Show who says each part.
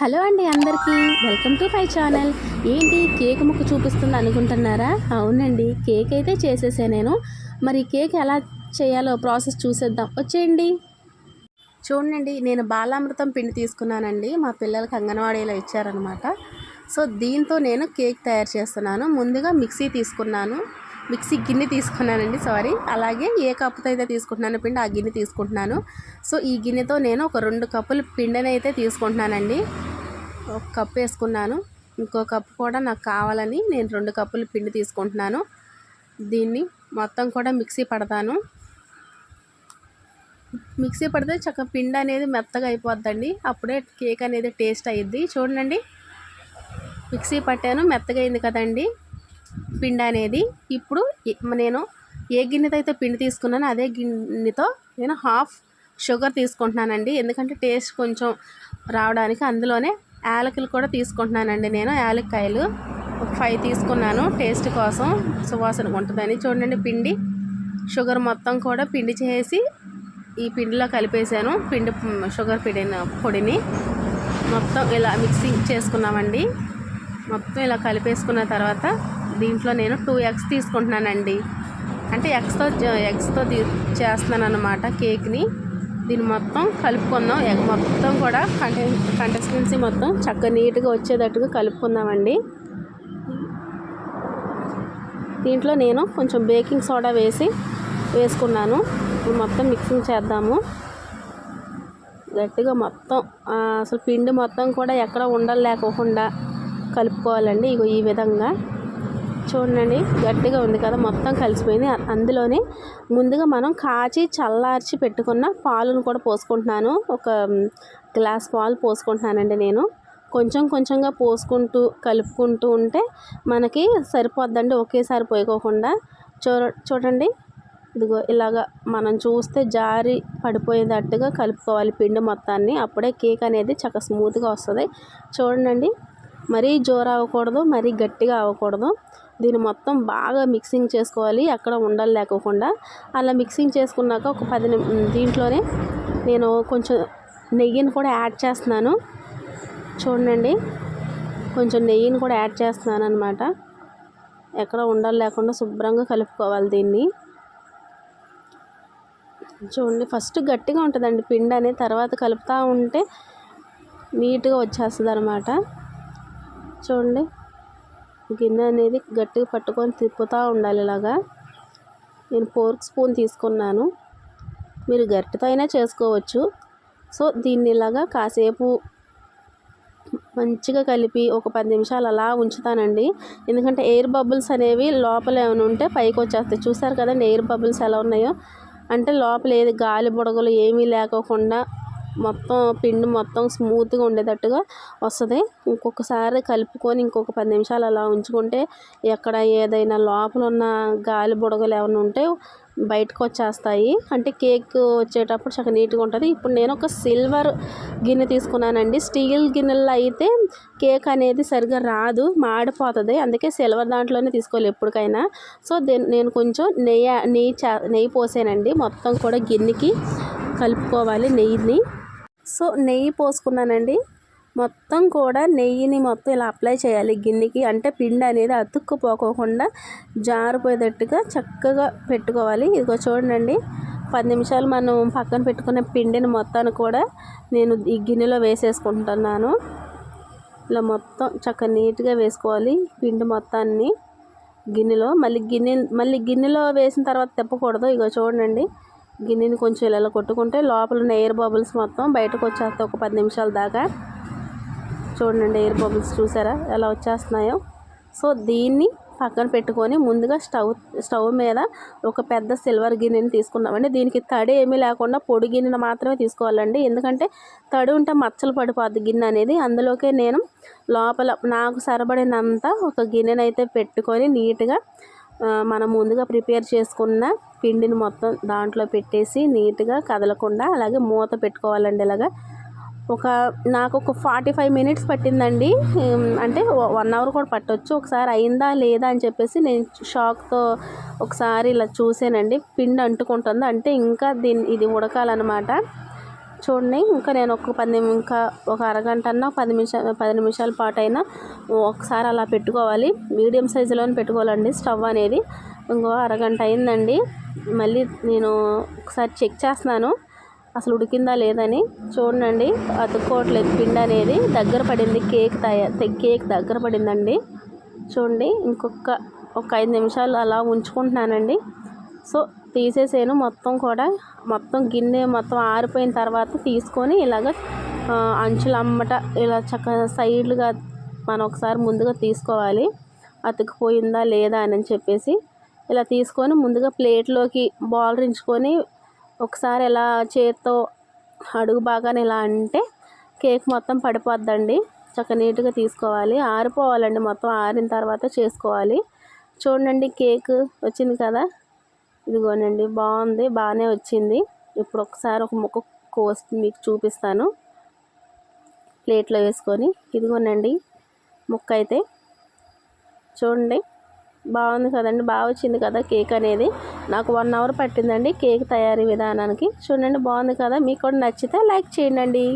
Speaker 1: Hello అండి అందరికీ. Welcome to my channel. ఏంటి? కేక్ ముక్క చూపిస్తుంది అనుకుంటున్నారా? అవునండి. కేక్ అయితే చేసేసా నేను. మరి కేక్ ఎలా చేయాలో ప్రాసెస్ చూసేద్దాం. వచ్చేయండి. చూడండి నేను బాలామృతం పిండి తీసుకున్నానండి. మా పిల్లలకి అంగన్వాడీలో ఇచ్చారనమాట సో దీంతో నేను కేక్ తయారు చేస్తున్నాను. ముందుగా మిక్సీ తీసుకున్నాను. మిక్సీ గిన్నె తీసుకున్నానండి సారీ. అలాగే ఏ కప్పుతో అయితే తీసుకుంటున్నాను పిండి ఆ గిన్నె తీసుకుంటున్నాను. సో ఈ గిన్నెతో నేను ఒక రెండు కప్పులు పిండిని అయితే తీసుకుంటున్నానండి. ఒక కప్పు వేసుకున్నాను. ఇంకో కప్పు కూడా నాకు కావాలని నేను రెండు కప్పులు పిండి తీసుకుంటున్నాను. దీన్ని మొత్తం కూడా మిక్సీ పడతాను. మిక్సీ పడితే చక్క పిండి అనేది మెత్తగా అయిపోద్దండి. అప్పుడే కేక్ అనేది టేస్ట్ అయ్యిద్ది చూడండి. మిక్సీ పట్టాను మెత్తగా అయింది కదండి. పిండి అనేది ఇప్పుడు నేను ఏ గిన్నెతో అయితే పిండి తీసుకున్నానో అదే గిన్నెతో నేను హాఫ్ షుగర్ తీసుకుంటున్నానండి. ఎందుకంటే టేస్ట్ కొంచెం రావడానికి అందులోనే యాలకులు కూడా తీసుకుంటున్నానండి నేను. యాలక్కాయలు ఒక ఫైవ్ తీసుకున్నాను టేస్ట్ కోసం. సువాసన ఉంటుందని చూడండి పిండి. షుగర్ మొత్తం కూడా పిండి చేసి ఈ పిండిలో కలిపేసాను పిండి షుగర్ పిండిన పొడిని మొత్తం ఇలా మిక్సింగ్ చేసుకున్నామండి. మొత్తం ఇలా కలిపేసుకున్న తర్వాత దీంట్లో నేను టూ ఎగ్స్ తీసుకుంటున్నానండి. అంటే ఎగ్స్తో ఎగ్స్తో తీ చేస్తున్నాను అనమాట కేక్ని. దీన్ని మొత్తం కలుపుకుందాం. ఎగ్ మొత్తం కూడా కంటె కంటెస్టెన్సీ మొత్తం చక్కగా నీట్గా వచ్చేటట్టుగా కలుపుకుందామండి. దీంట్లో నేను కొంచెం బేకింగ్ సోడా వేసి వేసుకున్నాను. ఇప్పుడు మొత్తం మిక్సింగ్ చేద్దాము. గట్టిగా మొత్తం అసలు పిండి మొత్తం కూడా ఎక్కడ ఉండలు లేకోకుండా కలుపుకోవాలండి. ఇగో ఈ విధంగా. చూడండి గట్టిగా ఉంది కదా మొత్తం కలిసిపోయింది. అందులోనే ముందుగా మనం కాచి చల్లార్చి పెట్టుకున్న పాలను కూడా పోసుకుంటున్నాను. ఒక గ్లాస్ పాలు పోసుకుంటున్నానండి నేను. కొంచెం కొంచెంగా పోసుకుంటూ కలుపుకుంటూ ఉంటే మనకి సరిపోద్దండి ఒకేసారి పోయకోకుండా. చూ చూడండి. ఇదిగో ఇలాగా మనం చూస్తే జారి పడిపోయేటట్టుగా కలుపుకోవాలి పిండి మొత్తాన్ని. అప్పుడే కేక్ అనేది చక్క స్మూత్గా వస్తుంది. చూడండి మరీ జోరు అవ్వకూడదు మరీ గట్టిగా అవ్వకూడదు. దీన్ని మొత్తం బాగా మిక్సింగ్ చేసుకోవాలి. అక్కడ ఉండలు లేకోకుండా. అలా మిక్సింగ్ చేసుకున్నాక ఒక పది దీంట్లోనే నేను కొంచెం నెయ్యిని కూడా యాడ్ చేస్తున్నాను. చూడండి. కొంచెం నెయ్యిని కూడా యాడ్ చేస్తున్నాను అనమాట ఎక్కడ ఉండలు లేకుండా శుభ్రంగా కలుపుకోవాలి దీన్ని. చూడండి. ఫస్ట్ గట్టిగా ఉంటుందండి పిండి అనేది. తర్వాత కలుపుతూ ఉంటే నీట్గా వచ్చేస్తుంది అనమాట చూడండి. గిన్నె అనేది గట్టిగా పట్టుకొని తిప్పుతూ ఉండాలి ఇలాగా. నేను ఫోర్క్ స్పూన్ తీసుకున్నాను. మీరు గట్టితో అయినా చేసుకోవచ్చు. సో దీన్ని ఇలాగా కాసేపు మంచిగా కలిపి ఒక పది నిమిషాలు అలా ఉంచుతానండి. ఎందుకంటే ఎయిర్ బబుల్స్ అనేవి లోపల ఏమైనా ఉంటే పైకి వచ్చేస్తాయి. చూసారు కదండి ఎయిర్ బబుల్స్ ఎలా ఉన్నాయో? అంటే లోపల ఏది గాలి బుడగలు ఏమీ లేకోకుండా మొత్తం పిండి మొత్తం స్మూత్గా ఉండేటట్టుగా వస్తుంది. ఇంకొకసారి కలుపుకొని ఇంకొక పది నిమిషాలు అలా ఉంచుకుంటే ఎక్కడ ఏదైనా లోపల ఉన్న గాలి బుడగలు ఏమైనా ఉంటే బయటకు వచ్చేస్తాయి. అంటే కేక్ వచ్చేటప్పుడు చక్కగా నీట్గా ఉంటుంది. ఇప్పుడు నేను ఒక సిల్వర్ గిన్నె తీసుకున్నానండి. స్టీల్ గిన్నెల్లో అయితే కేక్ అనేది సరిగా రాదు మాడిపోతుంది. అందుకే సిల్వర్ దాంట్లోనే తీసుకోవాలి ఎప్పటికైనా. సో నేను కొంచెం నెయ్యి నెయ్యి చే నెయ్యి పోసానండి. మొత్తం కూడా గిన్నెకి కలుపుకోవాలి నెయ్యిని. సో నెయ్యి పోసుకున్నానండి. మొత్తం కూడా నెయ్యిని మొత్తం ఇలా అప్లై చేయాలి గిన్నెకి. అంటే పిండి అనేది అతుక్కుపోకోకుండా జారిపోయేటట్టుగా చక్కగా పెట్టుకోవాలి. ఇదిగో చూడండి పది నిమిషాలు మనం పక్కన పెట్టుకునే పిండిని మొత్తాన్ని కూడా నేను ఈ గిన్నెలో వేసేసుకుంటున్నాను. ఇలా మొత్తం చక్కగా నీట్గా వేసుకోవాలి పిండి మొత్తాన్ని గిన్నెలో. మళ్ళీ గిన్నె మళ్ళీ గిన్నెలో వేసిన తర్వాత తిప్పకూడదు. ఇగో చూడండి గిన్నెని కొంచెం ఇలా కొట్టుకుంటే లోపల ఉన్న ఎయిర్ బబుల్స్ మొత్తం బయటకు వచ్చేస్తాయి ఒక పది నిమిషాల దాకా. చూడండి ఎయిర్ బబుల్స్ చూసారా ఎలా వచ్చేస్తున్నాయో. సో దీన్ని పక్కన పెట్టుకొని ముందుగా స్టవ్ స్టవ్ మీద ఒక పెద్ద సిల్వర్ గిన్నెని తీసుకున్నామండి దీనికి తడి ఏమీ లేకుండా పొడి గిన్నెను మాత్రమే తీసుకోవాలండి. ఎందుకంటే తడి ఉంటే మచ్చలు పడిపోద్ది గిన్నె అనేది. అందులోకే నేను లోపల నాకు సరిపడినంత ఒక గిన్నెనైతే పెట్టుకొని నీట్గా మనం ముందుగా ప్రిపేర్ చేసుకున్న పిండిని మొత్తం దాంట్లో పెట్టేసి నీట్గా కదలకుండా అలాగే మూత పెట్టుకోవాలండి ఇలాగా. ఒక నాకు ఒక ఫార్టీ ఫైవ్ మినిట్స్ పట్టిందండి. అంటే వన్ అవర్ కూడా పట్టొచ్చు. ఒకసారి అయిందా లేదా అని చెప్పేసి నేను షాక్తో ఒకసారి ఇలా చూసానండి. పిండి అంటుకుంటుంది. అంటే ఇంకా దీన్ని ఇది ఉడకాలన్నమాట. చూడండి ఇంకా నేను ఒక పది ఇంకా ఒక అరగంట అన్న పది నిమిషాలు పది నిమిషాల పాటు అయినా ఒకసారి అలా పెట్టుకోవాలి. మీడియం సైజులోనే పెట్టుకోవాలండి స్టవ్ అనేది. ఇంకో అరగంట అయిందండి. మళ్ళీ నేను ఒకసారి చెక్ చేస్తున్నాను. అసలు ఉడికిందా లేదని. చూడండి అతుక్కోవట్లేదు పిండి అనేది. దగ్గర పడింది కేక్ తయారు కేక్ దగ్గర పడిందండి. చూడండి ఇంకొక ఒక ఐదు నిమిషాలు అలా ఉంచుకుంటున్నానండి. సో తీసేసాను. మొత్తం కూడా మొత్తం గిన్నె మొత్తం ఆరిపోయిన తర్వాత తీసుకొని ఇలాగ అంచులు అమ్మట ఇలా చక్కగా సైడ్లుగా మనం ఒకసారి ముందుగా తీసుకోవాలి. అతుకుపోయిందా లేదా అని చెప్పేసి ఇలా తీసుకొని ముందుగా ప్లేట్లోకి బాలరించుకొని ఒకసారి ఇలా చేత్తో అడుగు బాగానే ఇలా అంటే కేక్ మొత్తం పడిపోద్దండి. చక్క నీట్గా తీసుకోవాలి. ఆరిపోవాలండి. మొత్తం ఆరిన తర్వాత చేసుకోవాలి. చూడండి కేక్ వచ్చింది కదా. ఇదిగోనండి బాగుంది బాగానే వచ్చింది. ఇప్పుడు ఒకసారి ఒక ముక్క కోసి మీకు చూపిస్తాను. ప్లేట్లో వేసుకొని ఇదిగోనండి ముక్క అయితే. చూడండి బాగుంది కదండి బాగా వచ్చింది కదా కేక్ అనేది. నాకు వన్ అవర్ పట్టిందండి కేక్ తయారీ విధానానికి. చూడండి బాగుంది కదా. మీకు కూడా నచ్చితే లైక్ చేయండి.